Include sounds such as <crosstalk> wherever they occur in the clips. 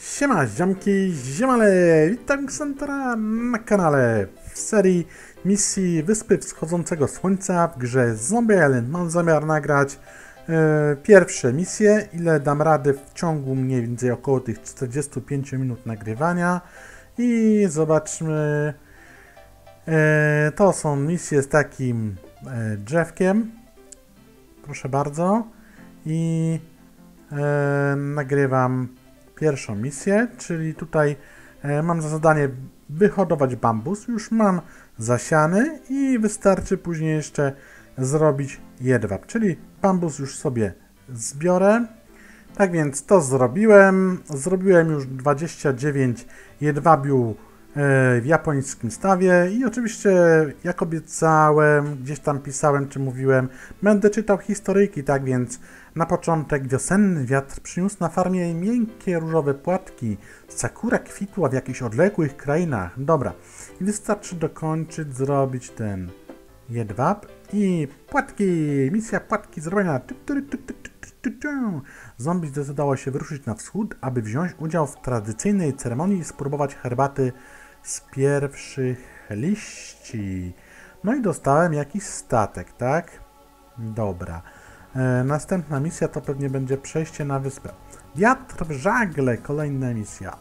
Siema, ziomki, ziomale, witam Ksantara na kanale w serii misji Wyspy Wschodzącego Słońca w grze Zombie Island. Mam zamiar nagrać e, pierwsze misje, ile dam rady w ciągu mniej więcej około tych 45 minut nagrywania i zobaczmy. E, to są misje z takim e, drzewkiem, proszę bardzo, i nagrywam pierwszą misję, czyli tutaj e, mam za zadanie wyhodować bambus. Już mam zasiany i wystarczy później jeszcze zrobić jedwab, czyli bambus już sobie zbiorę. Tak więc to zrobiłem. Zrobiłem już 29 jedwabiu w japońskim stawie i oczywiście jak obiecałem, gdzieś tam pisałem czy mówiłem, będę czytał historyjki, tak więc na początek wiosenny wiatr przyniósł na farmie miękkie różowe płatki. Sakura kwitła w jakichś odległych krainach. Dobra, i wystarczy dokończyć, zrobić ten jedwab i płatki, misja płatki zrobiona. Zombie zdecydowało się wyruszyć na wschód, aby wziąć udział w tradycyjnej ceremonii i spróbować herbaty z pierwszych liści. No i dostałem jakiś statek, tak? Dobra. E, następna misja to pewnie będzie przejście na wyspę. Wiatr w żagle, kolejna misja.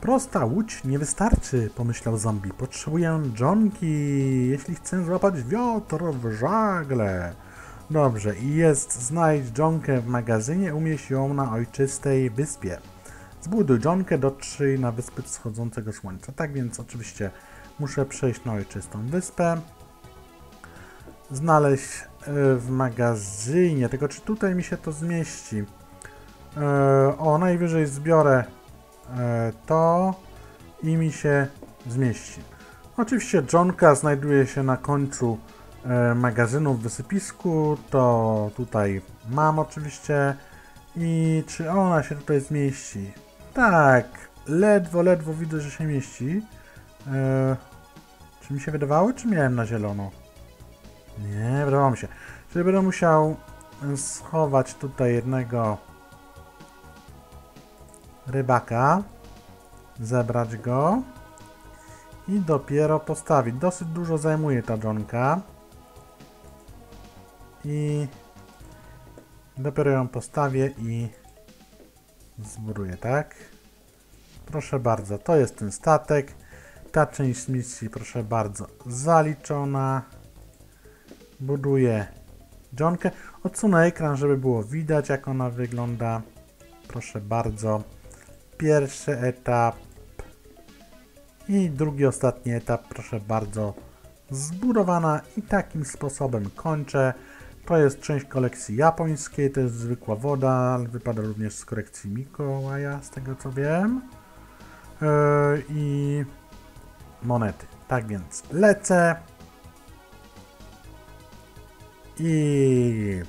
Prosta łódź nie wystarczy, pomyślał zombie. Potrzebuję dżonki, jeśli chcę złapać wiatr w żagle. Dobrze, i jest znajdź dżonkę w magazynie, umieść ją na ojczystej wyspie. Zbuduj dżonkę, dotrzyj na wyspy wschodzącego słońca. Tak więc oczywiście muszę przejść na ojczystą wyspę. Znaleźć e, w magazynie, tylko czy tutaj mi się to zmieści? E, o, najwyżej zbiorę e, to i mi się zmieści. Oczywiście dżonka znajduje się na końcu magazynu w wysypisku, to tutaj mam oczywiście i czy ona się tutaj zmieści? Tak, ledwo, ledwo widzę, że się mieści. E, czy mi się wydawało, czy miałem na zielono? Nie, wydawało mi się. Czyli będę musiał schować tutaj jednego rybaka, zebrać go i dopiero postawić. Dosyć dużo zajmuje ta dżonka i dopiero ją postawię i zbuduję, tak? Proszę bardzo, to jest ten statek. Ta część misji, proszę bardzo, zaliczona. Buduję dżonkę. Odsunę ekran, żeby było widać, jak ona wygląda. Proszę bardzo. Pierwszy etap i drugi, ostatni etap, proszę bardzo, zbudowana i takim sposobem kończę. To jest część kolekcji japońskiej, to jest zwykła woda, wypada również z kolekcji Mikołaja, z tego co wiem. Yy, I monety. Tak więc lecę. I...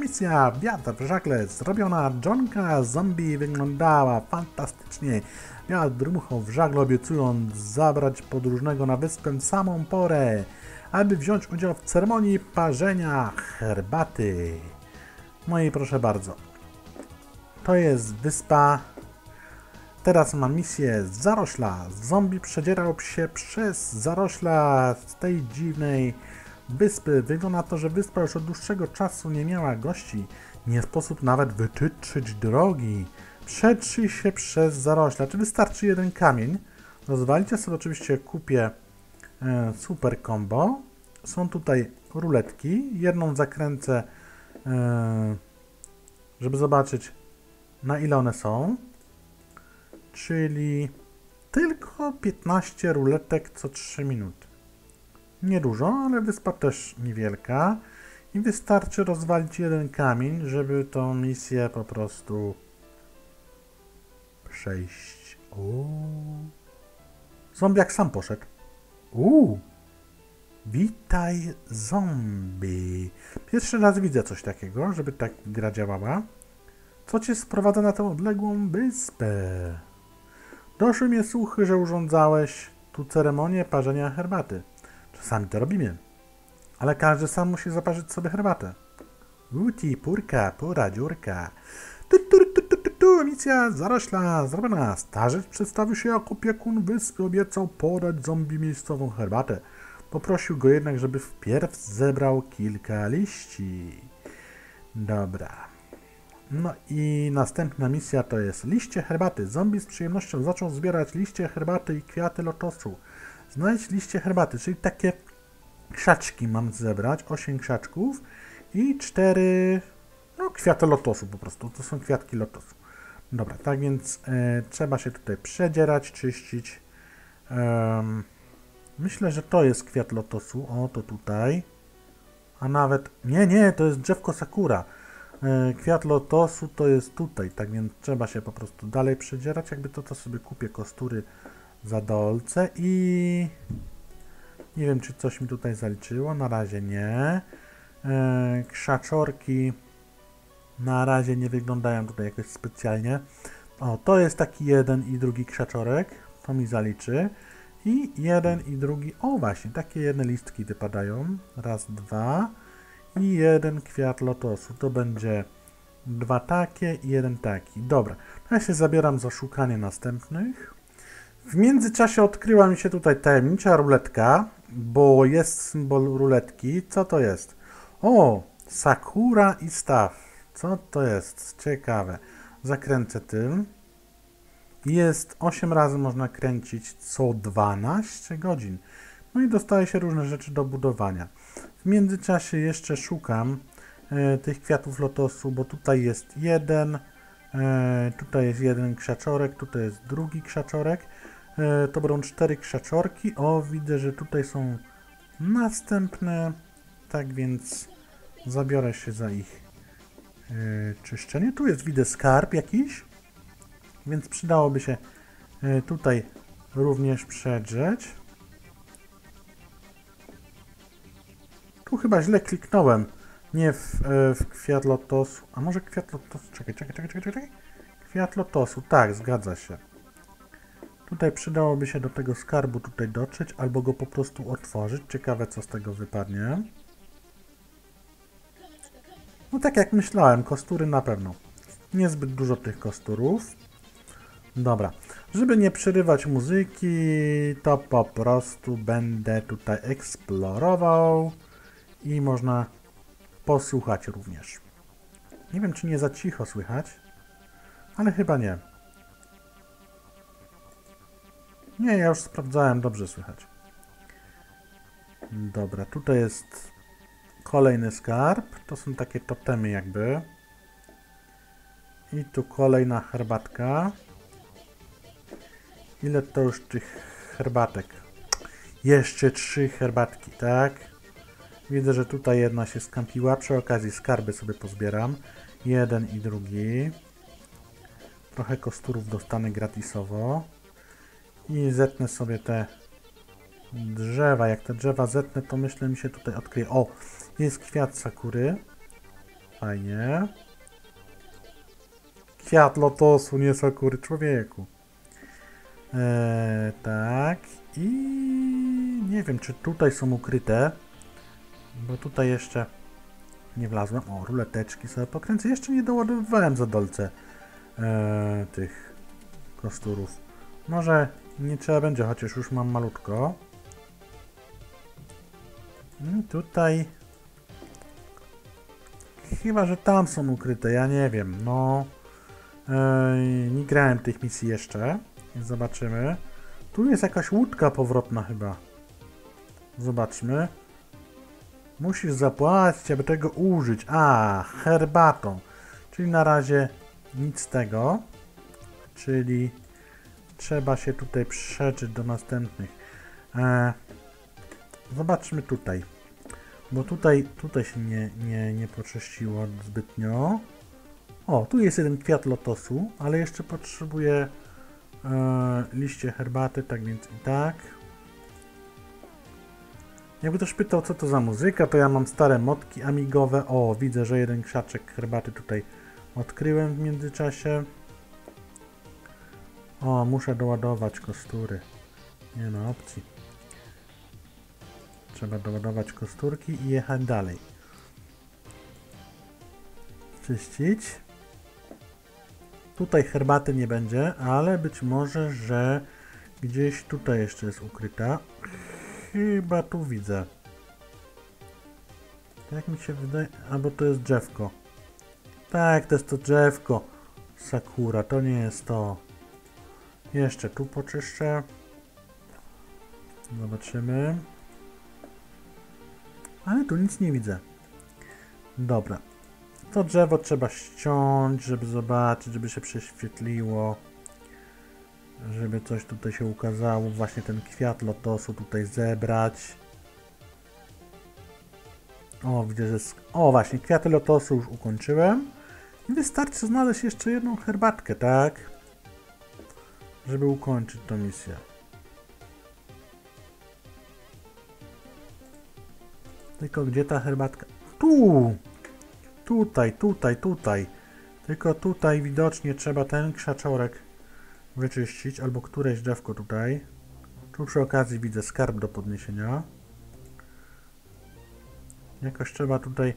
Misja wiatr w żagle zrobiona. Johnka zombie wyglądała fantastycznie. Wiatr dmuchał w żagle obiecując zabrać podróżnego na wyspę samą porę aby wziąć udział w ceremonii parzenia herbaty. No i proszę bardzo. To jest wyspa. Teraz mam misję zarośla. Zombie przedzierał się przez zarośla z tej dziwnej wyspy. Wygląda na to, że wyspa już od dłuższego czasu nie miała gości. Nie sposób nawet wytyczyć drogi. Przetrzyj się przez zarośla. Czy wystarczy jeden kamień? Rozwalicie sobie oczywiście kupię e, super combo. Są tutaj ruletki. Jedną zakręcę, e, żeby zobaczyć na ile one są. Czyli tylko 15 ruletek co 3 minuty. Niedużo, ale wyspa też niewielka. I wystarczy rozwalić jeden kamień, żeby tą misję po prostu przejść. Zombiak sam poszedł. Uuu. Witaj zombie. Pierwszy raz widzę coś takiego, żeby tak gra działała. Co cię sprowadza na tę odległą wyspę? Doszły mnie słuchy, że urządzałeś tu ceremonię parzenia herbaty. Czasami to robimy. Ale każdy sam musi zaparzyć sobie herbatę. Uti, purka, pura, dziurka. Tu, tu, tu, tu, tu, tu, misja zarośla zrobiona. Starzec przedstawił się jako opiekun wyspy, obiecał podać zombie miejscową herbatę. Poprosił go jednak, żeby wpierw zebrał kilka liści. Dobra. No i następna misja to jest liście herbaty. Zombie z przyjemnością zaczął zbierać liście herbaty i kwiaty lotosu. Znajdź liście herbaty, czyli takie krzaczki mam zebrać, 8 krzaczków i 4 no, kwiaty lotosu po prostu. To są kwiatki lotosu. Dobra, tak więc e, trzeba się tutaj przedzierać, czyścić. Em, myślę, że to jest kwiat lotosu. O, to tutaj. A nawet... Nie, nie, to jest drzewko sakura. E, kwiat lotosu to jest tutaj, tak więc trzeba się po prostu dalej przedzierać. Jakby to, to sobie kupię kostury za dolce i... Nie wiem, czy coś mi tutaj zaliczyło. Na razie nie. E, krzaczorki na razie nie wyglądają tutaj jakoś specjalnie. O, to jest taki jeden i drugi krzaczorek. To mi zaliczy. I jeden i drugi. O, właśnie, takie jedne listki wypadają. Raz, dwa. I jeden kwiat lotosu. To będzie dwa takie i jeden taki. Dobra, ja się zabieram za szukanie następnych. W międzyczasie odkryła mi się tutaj tajemnicza ruletka, bo jest symbol ruletki. Co to jest? O, Sakura i staw. Co to jest? Ciekawe. Zakręcę tym. Jest 8 razy można kręcić co 12 godzin. No i dostaje się różne rzeczy do budowania. W międzyczasie jeszcze szukam e, tych kwiatów lotosu, bo tutaj jest jeden, e, tutaj jest jeden krzaczorek, tutaj jest drugi krzaczorek. E, to będą cztery krzaczorki. O, widzę, że tutaj są następne. Tak więc zabiorę się za ich e, czyszczenie. Tu jest, widzę, skarb jakiś, więc przydałoby się e, tutaj również przedrzeć. Tu chyba źle kliknąłem. Nie w, e, w kwiat lotosu. A może kwiat lotosu? Czekaj, czekaj, czekaj, czekaj, czekaj. Kwiat lotosu, tak, zgadza się. Tutaj przydałoby się do tego skarbu tutaj dotrzeć, albo go po prostu otworzyć. Ciekawe, co z tego wypadnie. No tak jak myślałem, kostury na pewno. Niezbyt dużo tych kosturów. Dobra, żeby nie przerywać muzyki, to po prostu będę tutaj eksplorował i można posłuchać również. Nie wiem, czy nie za cicho słychać, ale chyba nie. Nie, ja już sprawdzałem, dobrze słychać. Dobra, tutaj jest kolejny skarb. To są takie totemy jakby. I tu kolejna herbatka. Ile to już tych herbatek? Jeszcze trzy herbatki, tak? Widzę, że tutaj jedna się skampiła. Przy okazji skarby sobie pozbieram. Jeden i drugi. Trochę kosturów dostanę gratisowo. I zetnę sobie te drzewa. Jak te drzewa zetnę, to myślę mi się tutaj odkryje. O, jest kwiat sakury. Fajnie. Kwiat lotosu, nie sakury, człowieku. Eee, tak. I nie wiem, czy tutaj są ukryte. Bo tutaj jeszcze nie wlazłem. O, ruleteczki sobie pokręcę. Jeszcze nie doładowywałem za dolce eee, tych kosturów. Może nie trzeba będzie, chociaż już mam malutko. I tutaj... Chyba, że tam są ukryte, ja nie wiem, no... Eee, nie grałem tych misji jeszcze, zobaczymy. Tu jest jakaś łódka powrotna chyba. Zobaczmy. Musisz zapłacić, aby tego użyć. A, herbatą. Czyli na razie nic z tego. Czyli trzeba się tutaj przeczyć do następnych. E, zobaczmy tutaj. Bo tutaj, tutaj się nie, nie, nie poczyściło zbytnio. O, tu jest jeden kwiat lotosu, ale jeszcze potrzebuję liście herbaty, tak więc i tak. Jakby ktoś pytał, co to za muzyka, to ja mam stare motki amigowe. O, widzę, że jeden krzaczek herbaty tutaj odkryłem w międzyczasie. O, muszę doładować kostury. Nie ma opcji. Trzeba doładować kosturki i jechać dalej. Czyścić. Tutaj herbaty nie będzie, ale być może, że gdzieś tutaj jeszcze jest ukryta. Chyba tu widzę. Tak mi się wydaje, albo to jest drzewko. Tak, to jest to drzewko. Sakura, to nie jest to. Jeszcze tu poczyszczę. Zobaczymy. Ale tu nic nie widzę. Dobra. To drzewo trzeba ściąć, żeby zobaczyć, żeby się prześwietliło. Żeby coś tutaj się ukazało. Właśnie ten kwiat lotosu tutaj zebrać. O, widzę, że... O, właśnie, kwiaty lotosu już ukończyłem. Wystarczy znaleźć jeszcze jedną herbatkę, tak? Żeby ukończyć tą misję. Tylko gdzie ta herbatka? Tu! Tutaj, tutaj, tutaj. Tylko tutaj widocznie trzeba ten krzaczorek wyczyścić, albo któreś drzewko tutaj. Tu przy okazji widzę skarb do podniesienia. Jakoś trzeba tutaj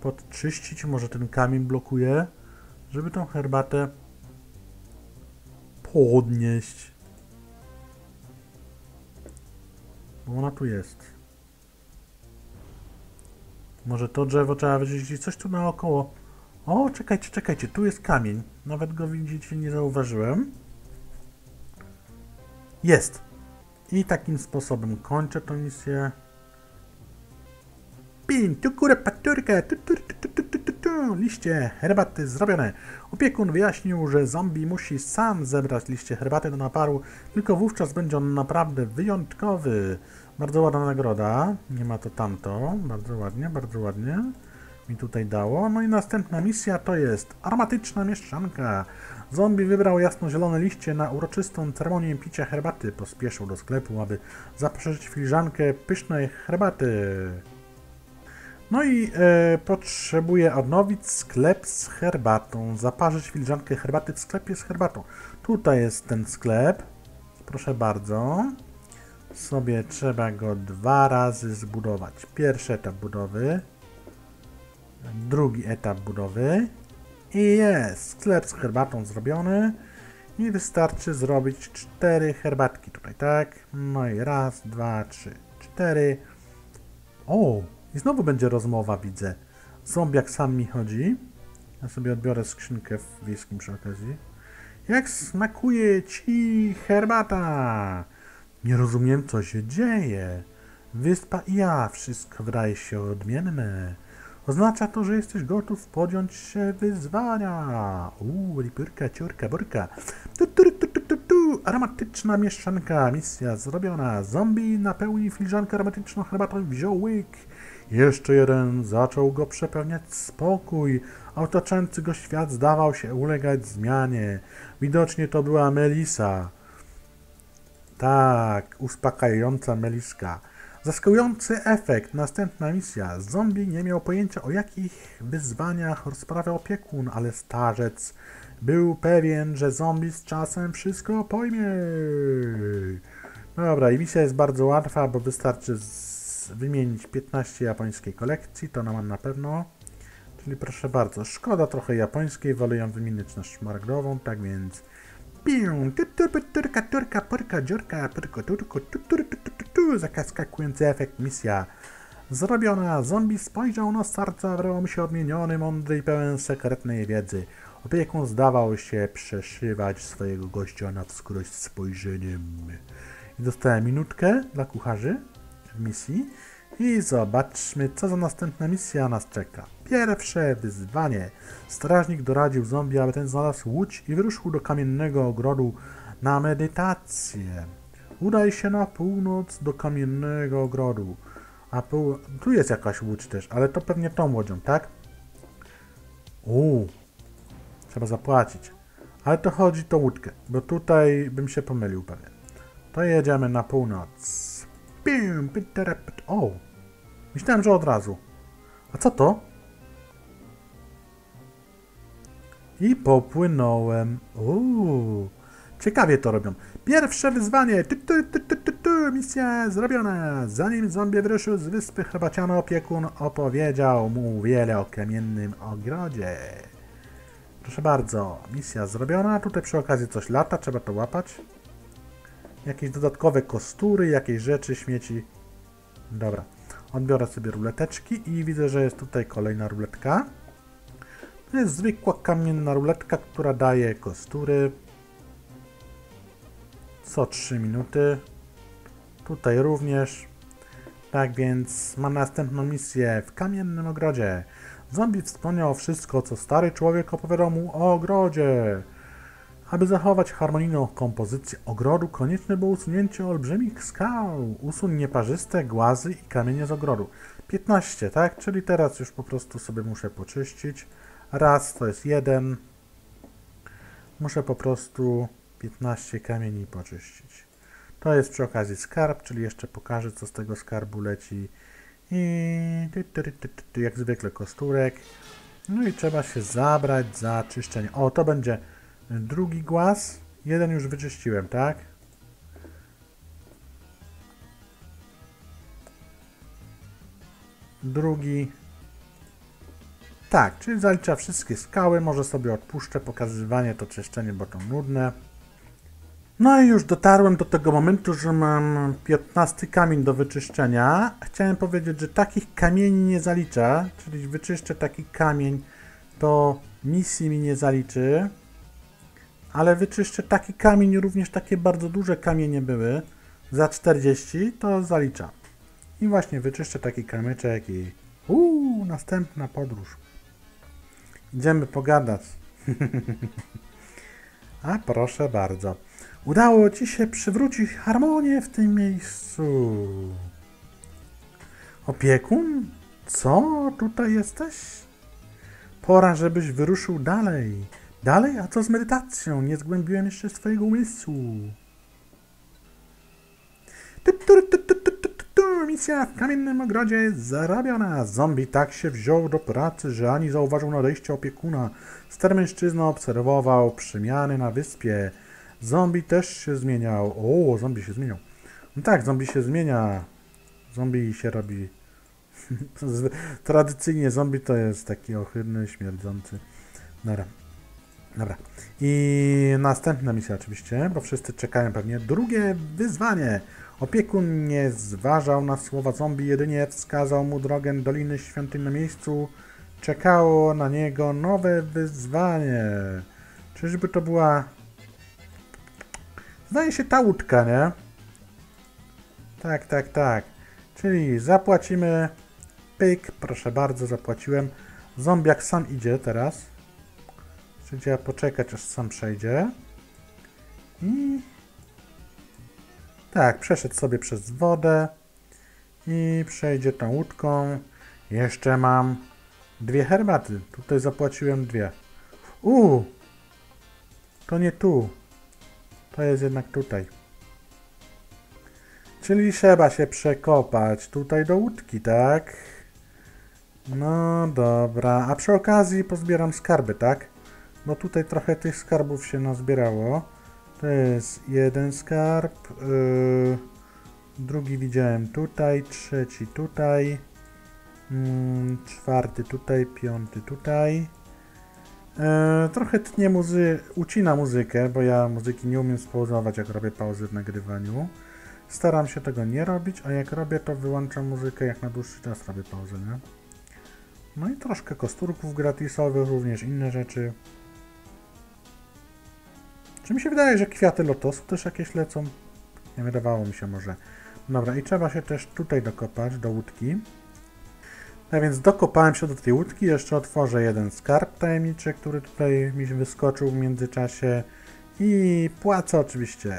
podczyścić, może ten kamień blokuje, żeby tą herbatę podnieść. Bo ona tu jest. Może to drzewo trzeba wyrzucić. Coś tu naokoło. O, czekajcie, czekajcie. Tu jest kamień. Nawet go widzicie, nie zauważyłem. Jest. I takim sposobem kończę tę misję. Pin, tu kurę paturkę, tu, tu, tu, tu, tu, tu, tu, liście herbaty zrobione. Opiekun wyjaśnił, że zombie musi sam zebrać liście herbaty do naparu, tylko wówczas będzie on naprawdę wyjątkowy. Bardzo ładna nagroda, nie ma to tamto, bardzo ładnie, bardzo ładnie mi tutaj dało. No i następna misja to jest aromatyczna mieszczanka. Zombie wybrał jasno-zielone liście na uroczystą ceremonię picia herbaty. Pospieszył do sklepu, aby zaprosić filiżankę pysznej herbaty. No i e, potrzebuję odnowić sklep z herbatą. Zaparzyć filiżankę herbaty w sklepie z herbatą. Tutaj jest ten sklep. Proszę bardzo. Sobie trzeba go dwa razy zbudować. Pierwszy etap budowy. Drugi etap budowy. I jest sklep z herbatą zrobiony. I wystarczy zrobić cztery herbatki tutaj, tak? No i raz, dwa, trzy, cztery. O, i znowu będzie rozmowa, widzę. Zombiak sam mi chodzi. Ja sobie odbiorę skrzynkę w wiejskim przy okazji. Jak smakuje ci herbata? Nie rozumiem, co się dzieje. Wyspa i ja, wszystko wydaje się odmienne. Oznacza to, że jesteś gotów podjąć się wyzwania. Uuu, lipyrka, ciurka, burka. Tu, tu, tu, tu, tu, tu. Aromatyczna mieszczanka, misja zrobiona. Zombie napełni filiżankę aromatyczną herbatą wziął łyk. Jeszcze jeden zaczął go przepełniać spokój, otaczający go świat zdawał się ulegać zmianie. Widocznie to była Melisa. Tak, uspokajająca Meliska. Zaskakujący efekt. Następna misja. Zombie nie miał pojęcia o jakich wyzwaniach rozprawia opiekun, ale starzec był pewien, że zombie z czasem wszystko pojmie. Dobra, i misja jest bardzo łatwa, bo wystarczy wymienić 15 japońskiej kolekcji, to nam na pewno. Czyli proszę bardzo, szkoda trochę japońskiej, wolę ją wymienić na szmaragdową, tak więc... Turka, turka, porka, dziurka, turko, tu, tu, tu, tu, tu, tu, zaskakujący efekt, misja zrobiona. Zombie spojrzał na starca, wyrwał mu się odmieniony, mądry i pełen sekretnej wiedzy. Opiekun zdawał się przeszywać swojego gościa na wskroś spojrzeniem. I dostałem minutkę dla kucharzy w misji. I zobaczmy, co za następna misja nas czeka. Pierwsze wyzwanie. Strażnik doradził zombie, aby ten znalazł łódź i wyruszył do kamiennego ogrodu na medytację. Udaj się na północ do kamiennego ogrodu. A pół... tu jest jakaś łódź też, ale to pewnie tą łodzią, tak? Uuu, trzeba zapłacić. Ale to chodzi to łódkę, bo tutaj bym się pomylił pewnie. To jedziemy na północ. Piterepet. O! Myślałem, że od razu. A co to? I popłynąłem. Uuu. Ciekawie to robią. Pierwsze wyzwanie. Tu, tu, tu, tu, tu, tu. Misja zrobiona. Zanim zombie wyruszył z wyspy herbaciano opiekun opowiedział mu wiele o kamiennym ogrodzie. Proszę bardzo, misja zrobiona. Tutaj przy okazji coś lata, trzeba to łapać. Jakieś dodatkowe kostury, jakieś rzeczy, śmieci. Dobra. Odbiorę sobie ruleteczki i widzę, że jest tutaj kolejna ruletka. To jest zwykła kamienna ruletka, która daje kostury co 3 minuty. Tutaj również. Tak więc mam następną misję w kamiennym ogrodzie. Zombie wspomniał wszystko, co stary człowiek opowiadał mu o ogrodzie. Aby zachować harmonijną kompozycję ogrodu, konieczne było usunięcie olbrzymich skał. Usuń nieparzyste głazy i kamienie z ogrodu. 15, tak? Czyli teraz już po prostu sobie muszę poczyścić. Raz to jest jeden. Muszę po prostu 15 kamieni poczyścić. To jest przy okazji skarb, czyli jeszcze pokażę, co z tego skarbu leci. I jak zwykle kosturek. No i trzeba się zabrać za czyszczenie. O, to będzie drugi głaz. Jeden już wyczyściłem, tak? Drugi. Tak, czyli zalicza wszystkie skały. Może sobie odpuszczę pokazywanie to czyszczenie, bo to nudne. No i już dotarłem do tego momentu, że mam 15 kamień do wyczyszczenia. Chciałem powiedzieć, że takich kamieni nie zaliczę, czyli wyczyszczę taki kamień, to misji mi nie zaliczy. Ale wyczyszczę taki kamień, również takie bardzo duże kamienie były, za 40, to zalicza. I właśnie wyczyszczę taki kamyczek i uuu, następna podróż. Idziemy pogadać. <laughs> A proszę bardzo. Udało ci się przywrócić harmonię w tym miejscu. Opiekun? Co? Tutaj jesteś? Pora, żebyś wyruszył dalej. Dalej? A co z medytacją? Nie zgłębiłem jeszcze swojego umysłu. Misja w kamiennym ogrodzie zarabiona. Zombie tak się wziął do pracy, że ani zauważył nadejścia opiekuna. Stary mężczyzna obserwował przemiany na wyspie. Zombie też się zmieniał. O, zombie się zmieniał. No tak, zombie się zmienia. Zombie się robi. <laughs> Tradycyjnie zombie to jest taki ohydny, śmierdzący. Dobra. Dobra. I następna misja oczywiście, bo wszyscy czekają pewnie. Drugie wyzwanie. Opiekun nie zważał na słowa zombie, jedynie wskazał mu drogę Doliny Świątyń na miejscu. Czekało na niego nowe wyzwanie. Czyżby to była Zdaje się ta łódka, nie? Tak, tak, tak. Czyli zapłacimy. Pyk, proszę bardzo, zapłaciłem. Zombiak sam idzie teraz. Czyli trzeba poczekać, aż sam przejdzie. I... Tak, przeszedł sobie przez wodę. I przejdzie tą łódką. Jeszcze mam dwie herbaty. Tutaj zapłaciłem dwie. Uuu! To nie tu. To jest jednak tutaj. Czyli trzeba się przekopać tutaj do łódki, tak? No dobra, a przy okazji pozbieram skarby, tak? Bo tutaj trochę tych skarbów się nazbierało. To jest jeden skarb, yy, drugi widziałem tutaj, trzeci tutaj, yy, czwarty tutaj, piąty tutaj. E, trochę tnie muzy ucina muzykę, bo ja muzyki nie umiem spauzować, jak robię pauzy w nagrywaniu. Staram się tego nie robić, a jak robię, to wyłączam muzykę, jak na dłuższy czas robię pauzę, nie? No i troszkę kosturków gratisowych, również inne rzeczy. Czy mi się wydaje, że kwiaty lotosu też jakieś lecą? Nie wydawało mi się może. Dobra, i trzeba się też tutaj dokopać, do łódki. Tak więc dokopałem się do tej łódki, jeszcze otworzę jeden skarb tajemniczy, który tutaj mi wyskoczył w międzyczasie i płacę oczywiście.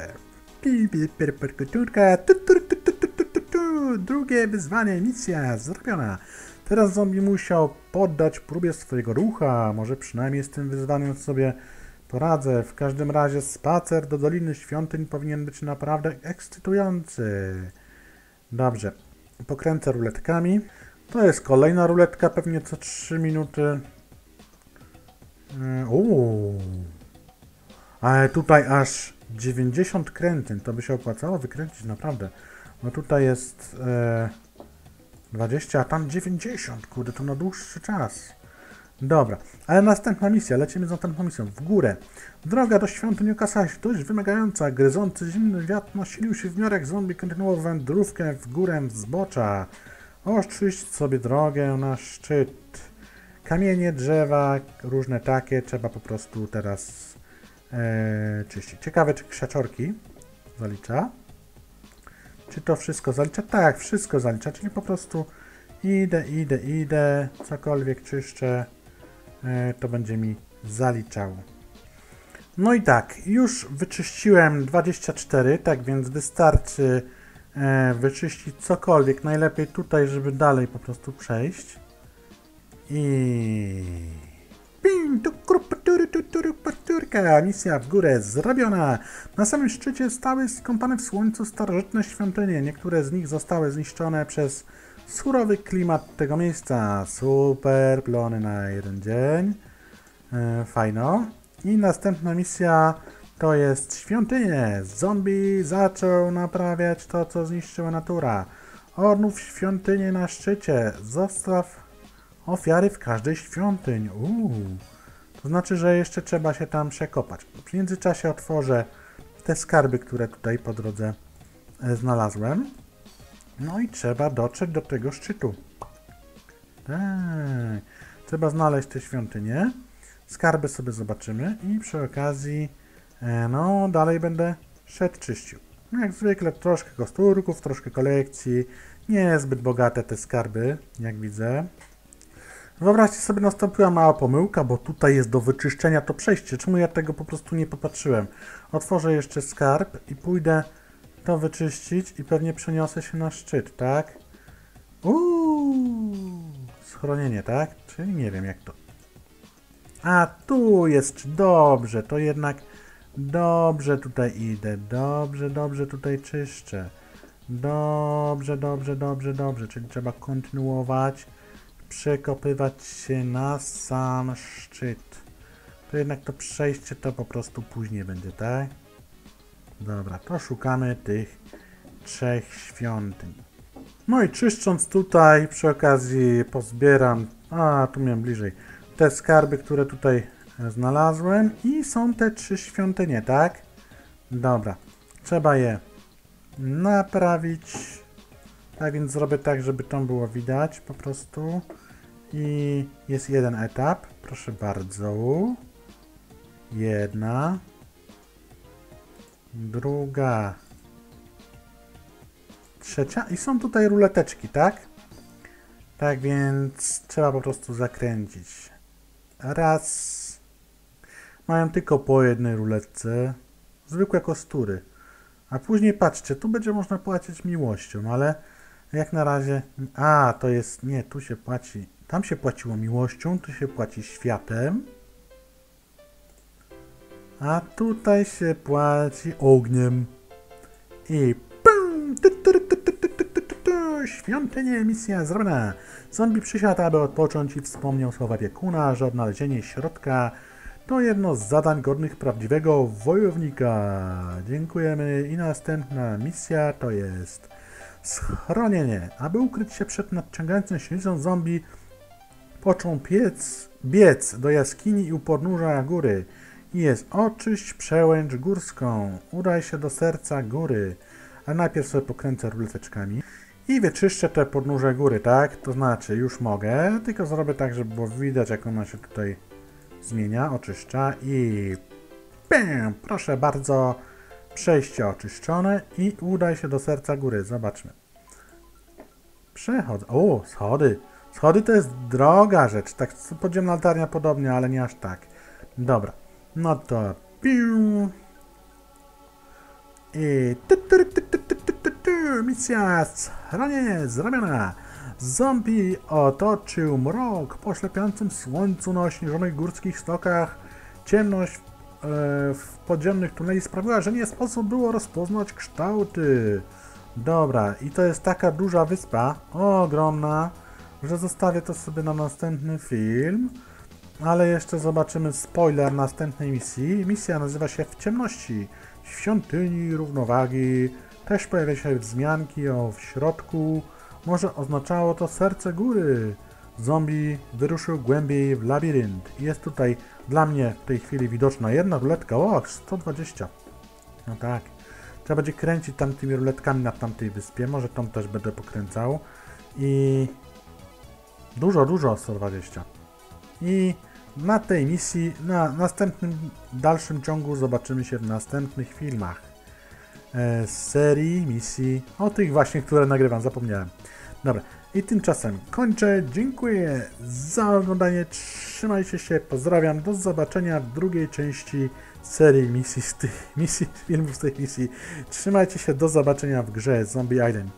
Drugie wyzwanie, misja zrobiona. Teraz zombie musiał poddać próbie swojego rucha. Może przynajmniej z tym wyzwaniem sobie poradzę. W każdym razie spacer do Doliny Świątyń powinien być naprawdę ekscytujący. Dobrze, pokręcę ruletkami. To jest kolejna ruletka, pewnie co 3 minuty. Mm, uuu. Ale tutaj aż 90 krętyn. To by się opłacało wykręcić, naprawdę. No tutaj jest e, 20, a tam 90. Kurde, to na dłuższy czas. Dobra, ale następna misja, lecimy z następną misją, w górę. Droga do świątyni okazała się dość wymagająca, gryzący zimny wiatr nasilił się w miarę jak zombie, kontynuował wędrówkę w górę zbocza. Oczyść sobie drogę na szczyt. Kamienie, drzewa, różne takie, trzeba po prostu teraz e, czyścić. Ciekawe, czy krzaczorki zalicza. Czy to wszystko zalicza? Tak, wszystko zalicza, czyli po prostu idę, idę, idę, cokolwiek czyszczę, to będzie mi zaliczało. No i tak, już wyczyściłem 24, tak więc wystarczy e, wyczyścić cokolwiek, najlepiej tutaj, żeby dalej po prostu przejść. I... Misja w górę zrobiona. Na samym szczycie stały skąpane w słońcu starożytne świątynie. Niektóre z nich zostały zniszczone przez surowy klimat tego miejsca. Super plony na jeden dzień. E, fajno. I następna misja to jest świątynie. Zombie zaczął naprawiać to, co zniszczyła natura. Odnów świątynię na szczycie. Zostaw ofiary w każdej świątyń. Uuu. To znaczy, że jeszcze trzeba się tam przekopać. W międzyczasie otworzę te skarby, które tutaj po drodze e, znalazłem. No i trzeba dotrzeć do tego szczytu. Tak. Trzeba znaleźć te świątynie. Skarby sobie zobaczymy i przy okazji e, no dalej będę szedł czyścił. Jak zwykle troszkę kosturków, troszkę kolekcji. Niezbyt bogate te skarby, jak widzę. Wyobraźcie sobie, nastąpiła mała pomyłka, bo tutaj jest do wyczyszczenia to przejście. Czemu ja tego po prostu nie popatrzyłem? Otworzę jeszcze skarb i pójdę to wyczyścić i pewnie przeniosę się na szczyt, tak? Uuu, schronienie, tak? Czyli nie wiem jak to. A tu jest, dobrze, to jednak dobrze tutaj idę, dobrze, dobrze tutaj czyszczę. Dobrze, dobrze, dobrze, dobrze, czyli trzeba kontynuować przekopywać się na sam szczyt. To jednak to przejście to po prostu później będzie, tak? Dobra, to szukamy tych trzech świątyń. No i czyszcząc tutaj, przy okazji pozbieram, a tu miałem bliżej, te skarby, które tutaj znalazłem i są te trzy świątynie, tak? Dobra, trzeba je naprawić, tak więc zrobię tak, żeby to było widać po prostu. I jest jeden etap. Proszę bardzo. Jedna. Druga. Trzecia. I są tutaj ruleteczki, tak? Tak więc trzeba po prostu zakręcić. Raz. Mają tylko po jednej ruletce. Zwykłe kostury. A później patrzcie, tu będzie można płacić miłością, ale jak na razie... A, to jest... Nie, tu się płaci... Tam się płaciło miłością, tu się płaci światem. A tutaj się płaci ogniem. I pum, tu, świątynia misja zrobiona. Zombie przysiadł, aby odpocząć i wspomniał słowa wiekuna, że odnalezienie środka to jedno z zadań godnych prawdziwego wojownika. Dziękujemy i następna misja to jest schronienie. Aby ukryć się przed nadciągającą silnicą zombie, począł piec, biec do jaskini i u podnóża góry. Jest oczyść przełęcz górską. Udaj się do serca góry. A najpierw sobie pokręcę ruleteczkami. I wyczyszczę te podnóże góry, tak? To znaczy, już mogę, tylko zrobię tak, żeby było widać, jak ona się tutaj zmienia, oczyszcza i... Bam! Proszę bardzo, przejście oczyszczone i udaj się do serca góry. Zobaczmy. Przechodzę. O, schody. Schody to jest droga rzecz. Tak, podziemna latarnia podobnie, ale nie aż tak. Dobra. No to... Piu. I... Misja schronienie zrobiona. Zombie otoczył mrok po ślepiącym słońcu na ośnieżonych górskich stokach. Ciemność e, w podziemnych tuneli sprawiła, że nie sposób było rozpoznać kształty. Dobra, i to jest taka duża wyspa, ogromna, że zostawię to sobie na następny film. Ale jeszcze zobaczymy spoiler następnej misji. Misja nazywa się W ciemności, w świątyni równowagi. Też pojawia się wzmianki o w środku. Może oznaczało to serce góry. zombie wyruszył głębiej w labirynt. Jest tutaj dla mnie w tej chwili widoczna jedna ruletka. O, 120. No tak. Trzeba będzie kręcić tam tymi ruletkami na tamtej wyspie. Może tą też będę pokręcał. I dużo, dużo 120. I na tej misji, na następnym dalszym ciągu zobaczymy się w następnych filmach e, z serii misji, o tych właśnie, które nagrywam, zapomniałem. Dobra, i tymczasem kończę. Dziękuję za oglądanie. Trzymajcie się, pozdrawiam. Do zobaczenia w drugiej części serii misji z tych misji, filmów z tej misji. Trzymajcie się, do zobaczenia w grze Zombie Island.